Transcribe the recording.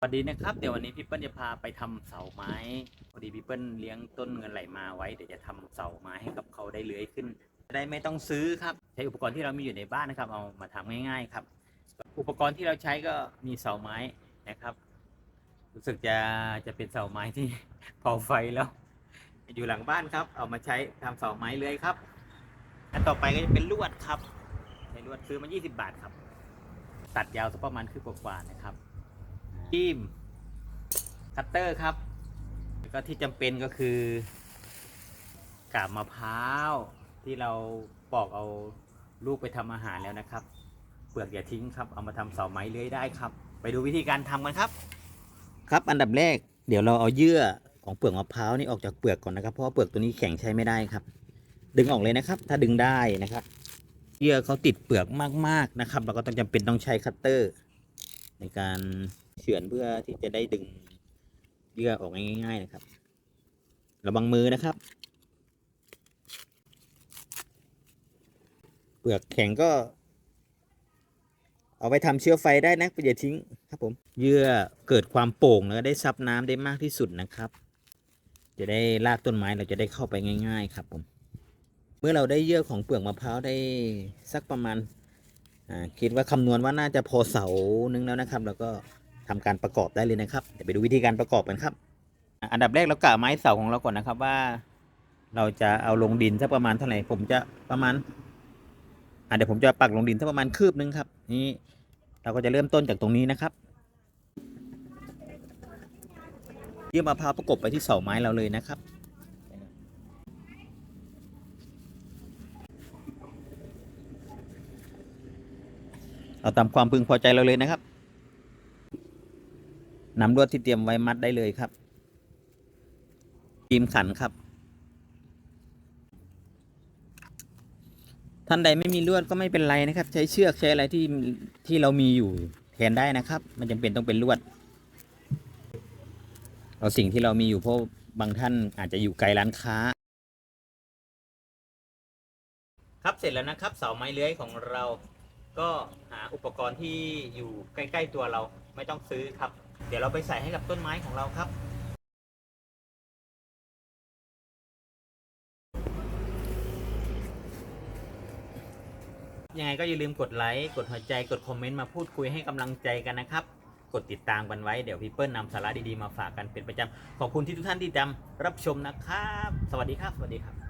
สวัสดีนะครับเดี๋ยววันนี้พี่เปิ้ลจะพาไปทำเสาไม้พอดีพี่เปิ้ลเลี้ยงต้นเงินไหลมาไว้เดี๋ยวจะทำเสาไม้ให้กับเขาได้เลื้อยขึ้นจะได้ไม่ต้องซื้อครับใช้อุปกรณ์ที่เรามีอยู่ในบ้านนะครับ เอามาทำง่าย ๆครับ อุปกรณ์ที่เราใช้ก็มีเสาไม้นะครับ รู้สึกจะจะเป็นเสาไม้ที่เผาไฟแล้ว อยู่หลังบ้านครับ เอามาใช้ทำเสาไม้เลื้อยครับอันต่อไปก็จะเป็นลวดครับใช้ลวดซื้อมา 20 บาทครับ ตัดยาวสักประมาณคืบกว่าๆนะครับ ทีมคัตเตอร์ครับ แล้วก็ที่จำเป็นก็คือกาบมะพร้าวที่เราปอกเอาลูกไปทำอาหารแล้วนะครับ เปลือกอย่าทิ้งครับ เอามาทำเสาไม้เลื้อยได้ครับ ไปดูวิธีการทำกันครับ ครับอันดับแรกเดี๋ยวเราเอาเยื่อของเปลือกมะพร้าวนี่ออกจากเปลือกก่อนนะครับ เพราะว่าเปลือกตัวนี้แข็งใช้ไม่ได้ครับ ดึงออกเลยนะครับ ถ้าดึงได้นะครับ เยื่อเขาติดเปลือกมากๆนะครับ เราก็ต้องจำเป็นต้องใช้คัตเตอร์ ในการเฉือนเพื่อที่จะได้ดึงเยื่อออกง่ายๆนะครับ ระวังมือนะครับ เปลือกแข็งก็ เอาไปทำเชื้อไฟได้นะอย่าทิ้งครับผมเยื่อเกิดความโป่งแล้วได้ซับน้ำได้มากที่สุดนะครับ จะได้รากต้นไม้เราจะได้เข้าไปง่าย ๆ ครับผมเมื่อเราได้เยื่อของเปลือกมะพร้าวได้สักประมาณ คิดว่าคำนวณว่าน่าจะพอเสานึงแล้วนะครับ แล้วก็ทำการประกอบได้เลยนะครับเดี๋ยวไปดูวิธีการประกอบกันครับ อันดับแรกเรากะไม้เสาของเราก่อนนะครับว่า เราจะเอาลงดินสักประมาณเท่าไหร่ผมจะประมาณอ่าเดี๋ยวผมจะปักลงดินสักประมาณคืบนึงครับ นี่เราก็จะเริ่มต้นจากตรงนี้นะครับเยื่อมะพร้าวประกบไปที่เสาไม้เราเลยนะครับ เอาตามความพึงพอใจเราเลยนะครับนำลวดที่เตรียมไว้มัดได้เลยครับครีมขันครับ ท่านใดไม่มีลวดก็ไม่เป็นไรนะครับ ใช้เชือกใช้อะไรที่ที่เรามีอยู่แทนได้นะครับ มันจำเป็นต้องเป็นลวด เอาสิ่งที่เรามีอยู่เพราะบางท่านอาจจะอยู่ไกลร้านค้า ครับเสร็จแล้วนะครับ เสาไม้เลื้อยของเรา ก็หาอุปกรณ์ที่อยู่ใกล้ ๆ ตัวเราไม่ต้องซื้อครับ เดี๋ยวเราไปใส่ให้กับต้นไม้ของเราครับ ยังไงก็อย่าลืมกดไลค์ กดหัวใจ กดคอมเมนต์มาพูดคุยให้กำลังใจกันนะครับ กดติดตามกันไว้ เดี๋ยวพี่เปิ้ลนำสาระดีๆมาฝากกันเป็นประจำ ขอบคุณที่ทุกท่านที่ติดตามรับชมนะครับ สวัสดีครับ สวัสดีครับ